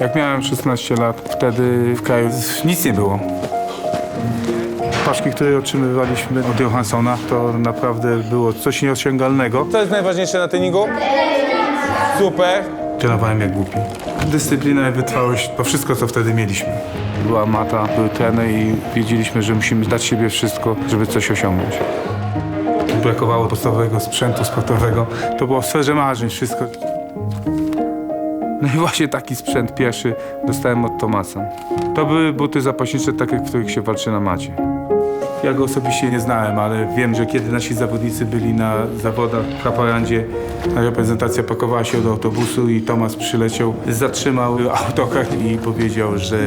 Jak miałem 16 lat, wtedy w kraju nic nie było. Paczki, które otrzymywaliśmy od Johanssona, to naprawdę było coś nieosiągalnego. Co jest najważniejsze na treningu? Super. Trenowałem jak głupi. Dyscyplina i wytrwałość to wszystko, co wtedy mieliśmy. Była mata, był trener i wiedzieliśmy, że musimy dać siebie wszystko, żeby coś osiągnąć. Brakowało podstawowego sprzętu sportowego. To było w sferze marzeń wszystko. No i właśnie taki sprzęt pierwszy dostałem od Tomasa. To były buty zapaśnicze, takie, w których się walczy na macie. Ja go osobiście nie znałem, ale wiem, że kiedy nasi zawodnicy byli na zawodach w Haparandzie, reprezentacja pakowała się do autobusu i Tomasz przyleciał, zatrzymał autokar i powiedział, że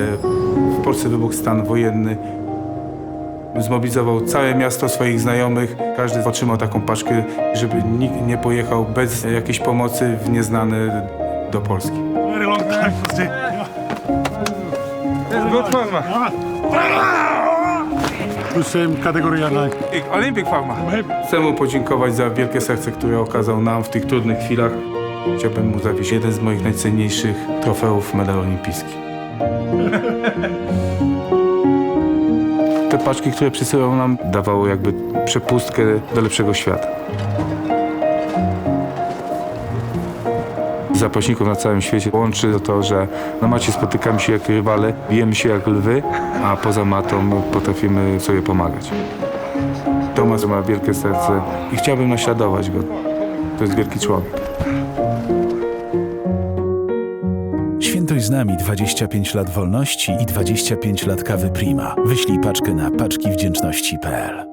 w Polsce wybuchł stan wojenny. Zmobilizował całe miasto swoich znajomych. Każdy otrzymał taką paczkę, żeby nikt nie pojechał bez jakiejś pomocy w nieznane do Polski. Very long time. Good farma. The same category and like Olympic Farma. Chcę mu podziękować za wielkie serce, które okazał nam w tych trudnych chwilach. Chciałbym mu zawieźć jeden z moich najcenniejszych trofeów medal olimpijski. Te paczki, które przysyłał nam, dawały jakby przepustkę do lepszego świata. Zapaśników na całym świecie łączy to, że na macie spotykamy się jak rywale, bijemy się jak lwy, a poza matą potrafimy sobie pomagać. Tomasz ma wielkie serce i chciałbym naśladować go. To jest wielki człowiek. Świętuj z nami 25 lat wolności i 25 lat kawy Prima. Wyślij paczkę na paczkiwdzięczności.pl